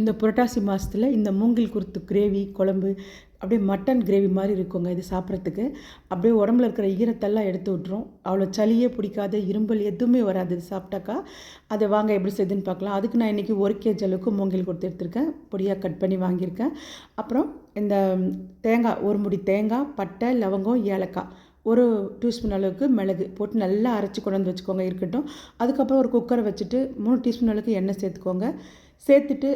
இந்த புரட்டாசி மாதத்தில் இந்த மூங்கில் குருத்து கிரேவி குழம்பு அப்படியே மட்டன் கிரேவி மாதிரி இருக்குங்க இது சாப்பிட்றதுக்கு. அப்படியே உடம்புல இருக்கிற ஈரத்தெல்லாம் எடுத்து விட்ரும் அவ்வளோ சளியே பிடிக்காத இரும்பல் எதுவுமே வராது இது சாப்பிட்டாக்கா. அதை வாங்க எப்படி செய்யுதுன்னு பார்க்கலாம். அதுக்கு நான் இன்றைக்கி ஒரு கேஜி அளவுக்கு மூங்கில் கொடுத்து எடுத்திருக்கேன். பொடியாக கட் பண்ணி வாங்கியிருக்கேன். அப்புறம் இந்த தேங்காய் ஒரு முடி தேங்காய் பட்டை லவங்கம் ஏலக்காய் ஒரு டீஸ்பூன் அளவுக்கு மிளகு போட்டு நல்லா அரைச்சி கொண்டு வந்து வச்சுக்கோங்க இருக்கட்டும். அதுக்கப்புறம் ஒரு குக்கரை வச்சுட்டு மூணு டீஸ்பூன் அளவுக்கு எண்ணெய் சேர்த்துக்கோங்க. சேர்த்துட்டு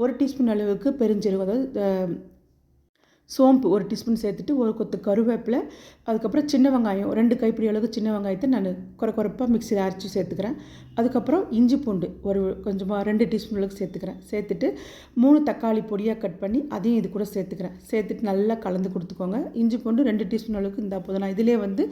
ஒரு டீஸ்பூன் அளவுக்கு பெருஞ்சீரகம் அதாவது சோம்பு ஒரு டீஸ்பூன் சேர்த்துட்டு ஒரு கொத்து கருவேப்பிலை அதுக்கப்புறம் சின்ன வெங்காயம் ரெண்டு கைப்பிடி அளவுக்கு சின்ன வெங்காயத்தை நான் குறை குறைப்பாக மிக்சியில் அரைச்சி சேர்த்துக்கிறேன். அதுக்கப்புறம் இஞ்சி பூண்டு ஒரு கொஞ்சமாக ரெண்டு டீஸ்பூன் அளவுக்கு சேர்த்துக்கிறேன். சேர்த்துட்டு மூணு தக்காளி பொடியாக கட் பண்ணி அதையும் இது கூட சேர்த்துக்கிறேன். சேர்த்துட்டு நல்லா கலந்து கொடுத்துக்கோங்க. இஞ்சி பூண்டு ரெண்டு டீஸ்பூன் அளவுக்கு இருந்தால் போதும். நான் இதிலே வந்து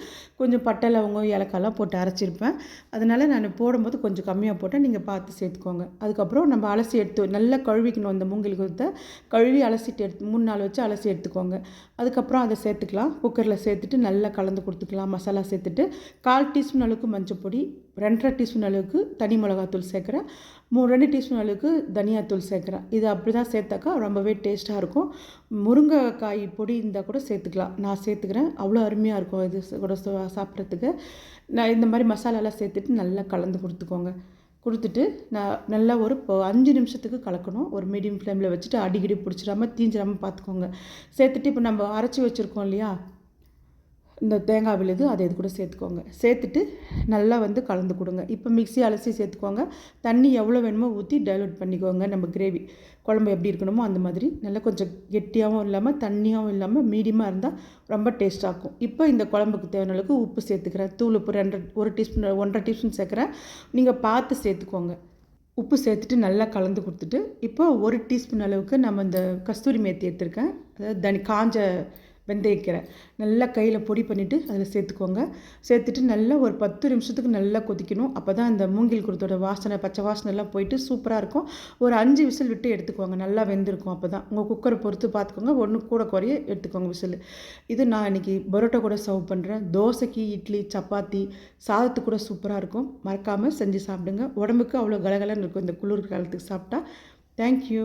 கொஞ்சம் பட்டை லவங்கம் ஏலக்காயெல்லாம் போட்டு அரைச்சிருப்பேன். அதனால் நான் போடும்போது கொஞ்சம் கம்மியாக போட்டேன் நீங்கள் பார்த்து சேர்த்துக்கோங்க. அதுக்கப்புறம் நம்ம அலசி எடுத்து நல்லா கழுவிக்கணும். அந்த மூங்கில் கொடுத்த கழுவி அலசிட்டு எடுத்து மூணு நாள் வச்சு அலசி எடுத்து எடுத்துக்கோங்க. அதுக்கப்புறம் அதை சேர்த்துக்கலாம். குக்கரில் சேர்த்துட்டு நல்லா கலந்து கொடுத்துக்கலாம். மசாலா சேர்த்துட்டு கால் டீஸ்பூன் அளவுக்கு மஞ்சள் பொடி ரெண்டரை டீஸ்பூன் அளவுக்கு தனி மிளகாத்தூள் சேர்க்குறேன். மூ ரெண்டு டீஸ்பூன் அளவுக்கு தனியாத்தூள் சேர்க்குறேன். இது அப்படி தான் சேர்த்தாக்கா ரொம்பவே டேஸ்ட்டாக இருக்கும். முருங்கைக்காய் பொடி இருந்தால் கூட சேர்த்துக்கலாம். நான் சேர்த்துக்கிறேன். அவ்வளோ அருமையாக இருக்கும். இது கூட சாப்பிட்றதுக்கு. நான் இந்த மாதிரி மசாலாலாம் சேர்த்துட்டு நல்லா கலந்து கொடுத்துக்கோங்க. கொடுத்துட்டு நான் நல்லா ஒரு இப்போ அஞ்சு நிமிஷத்துக்கு கலக்கணும். ஒரு மீடியம் ஃப்ளேமில் வச்சுட்டு அடிக்கடி பிடிச்சிடாம தீஞ்சிடாமல் பார்த்துக்கோங்க சேர்த்துட்டு இப்போ நம்ம அரைச்சி வச்சுருக்கோம் இல்லையா? இந்த தேங்காய் விழுது அதை இது கூட சேர்த்துக்கோங்க. சேர்த்துட்டு நல்லா வந்து கலந்து கொடுங்க. இப்போ மிக்சி அலசி சேர்த்துக்கோங்க. தண்ணி எவ்வளோ வேணுமோ ஊற்றி டைலூட் பண்ணிக்கோங்க. நம்ம கிரேவி குழம்பு எப்படி இருக்கணுமோ அந்த மாதிரி. நல்லா கொஞ்சம் கெட்டியாகவும் இல்லாமல் தண்ணியாகவும் இல்லாமல் மீடியமாக இருந்தால் ரொம்ப டேஸ்ட்டாக இருக்கும் இப்போ இந்த குழம்புக்கு தேவையான அளவுக்கு உப்பு சேர்த்துக்கிறேன். தூள் உப்பு ரெண்டு ஒரு டீஸ்பூன் ஒன்றரை டீஸ்பூன் சேர்க்குறேன். நீங்கள் பார்த்து சேர்த்துக்கோங்க. உப்பு சேர்த்துட்டு நல்லா கலந்து கொடுத்துட்டு இப்போ ஒரு டீஸ்பூன் அளவுக்கு நம்ம இந்த கஸ்தூரி மேத்தி எடுத்திருக்கேன். அதாவது தனி காஞ்ச வெந்தயக்கீரை. நல்லா கையில் பொடி பண்ணிவிட்டு அதில் சேர்த்துக்கோங்க. சேர்த்துட்டு நல்லா ஒரு பத்து நிமிஷத்துக்கு நல்லா கொதிக்கணும். அப்போ தான் அந்த மூங்கில் குருத்தோட வாசனை பச்சை வாசனைலாம் போயிட்டு சூப்பராக இருக்கும். ஒரு அஞ்சு விசில் விட்டு எடுத்துக்கோங்க. நல்லா வெந்திருக்கும் அப்போ தான் உங்கள் குக்கரை பொறுத்து பார்த்துக்கோங்க. ஒன்று கூட குறைய எடுத்துக்கோங்க விசில். இது நான் இன்றைக்கி பரோட்டா கூட சர்வ் பண்ணுறேன் தோசைக்கு இட்லி சப்பாத்தி சாதத்து கூட சூப்பராக இருக்கும். மறக்காமல் செஞ்சு சாப்பிடுங்க. உடம்புக்கு அவ்வளோ கலகலன்னு இருக்கும் இந்த குளிர் காலத்துக்கு சாப்பிட்டா. தேங்க்யூ